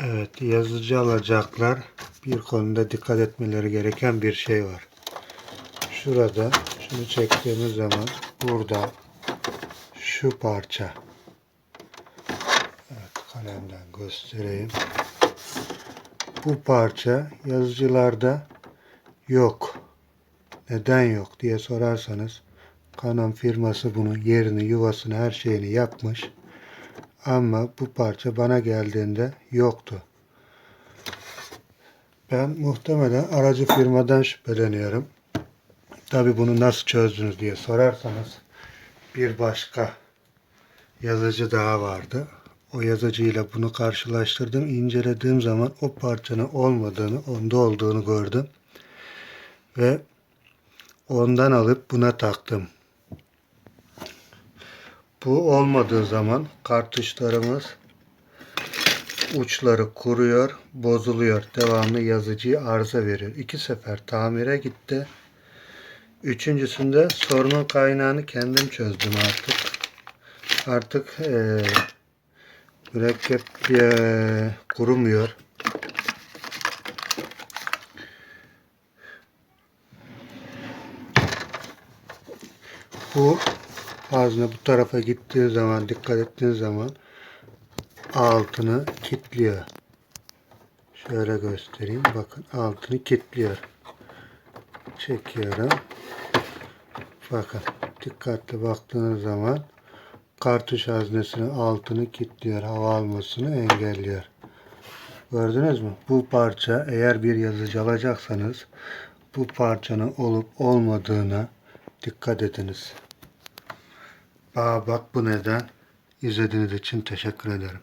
Evet, yazıcı alacaklar bir konuda dikkat etmeleri gereken bir şey var. Şurada, şunu çektiğimiz zaman burada şu parça. Evet, kalemden göstereyim. Bu parça yazıcılarda yok. Neden yok diye sorarsanız Canon firması bunun yerini, yuvasını, her şeyini yapmış. Ama bu parça bana geldiğinde yoktu. Ben muhtemelen aracı firmadan şüpheleniyorum. Tabi bunu nasıl çözdünüz diye sorarsanız bir başka yazıcı daha vardı. O yazıcıyla bunu karşılaştırdım. incelediğim zaman o parçanın olmadığını, onda olduğunu gördüm. Ve ondan alıp buna taktım. Bu olmadığı zaman kartuşlarımız uçları kuruyor, bozuluyor. Devamlı yazıcıyı arıza veriyor. İki sefer tamire gitti. Üçüncüsünde sorunun kaynağını kendim çözdüm artık. Artık eee mürekkep eee, kurumuyor. Bu hazne bu tarafa gittiği zaman dikkat ettiğiniz zaman altını kilitliyor. Şöyle göstereyim. Bakın altını kilitliyor. Çekiyorum. Bakın dikkatli baktığınız zaman kartuş haznesinin altını kilitliyor. Hava almasını engelliyor. Gördünüz mü? Bu parça eğer bir yazıcı alacaksanız bu parçanın olup olmadığına dikkat ediniz. Aa, bak bu neden. İzlediğiniz için teşekkür ederim.